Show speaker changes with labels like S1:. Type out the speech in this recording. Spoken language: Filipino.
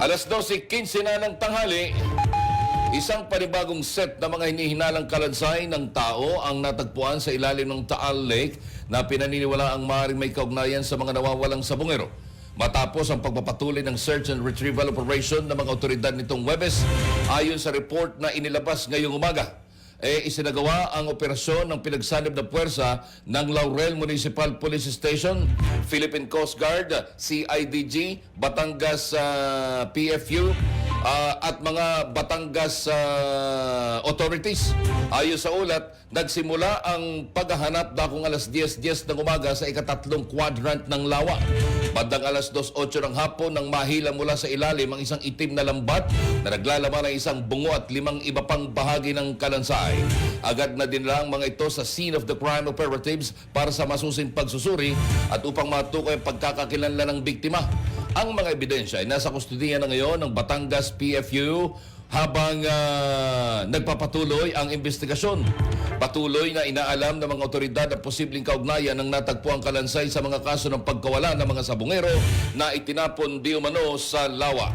S1: Alas 12.15 na ng tanghali, isang panibagong set ng mga hinihinalang kalansay ng tao ang natagpuan sa ilalim ng Taal Lake na pinaniniwala ang maaaring may kaugnayan sa mga nawawalang sabungero. Matapos ang pagpapatuloy ng search and retrieval operation ng mga otoridad nitong Webes, ayon sa report na inilabas ngayong umaga, eh, isinagawa ang operasyon ng pinagsanib na puwersa ng Laurel Municipal Police Station, Philippine Coast Guard, CIDG, Batangas ah, PFU, ah, at mga Batangas ah, authorities. Ayon sa ulat, nagsimula ang paghahanap dakong alas 10.10 ng umaga sa ikatatlong quadrant ng lawa. Bandang alas 2.08 ng hapon nang mahila mula sa ilalim ang isang itim na lambat na naglalaman ng isang bungo at limang iba pang bahagi ng kalansay. Agad na dinala ang mga ito sa scene of the crime operatives para sa masusing pagsusuri at upang matukoy ang pagkakakilanlan ng biktima. Ang mga ebidensya ay nasa kustudiya na ngayon ng Batangas PFU habang ah, nagpapatuloy ang investigasyon. Patuloy na inaalam ng mga otoridad ang posibleng kaugnayan ng natagpuang kalansay sa mga kaso ng pagkawala ng mga sabungero na itinapon di umano sa lawa.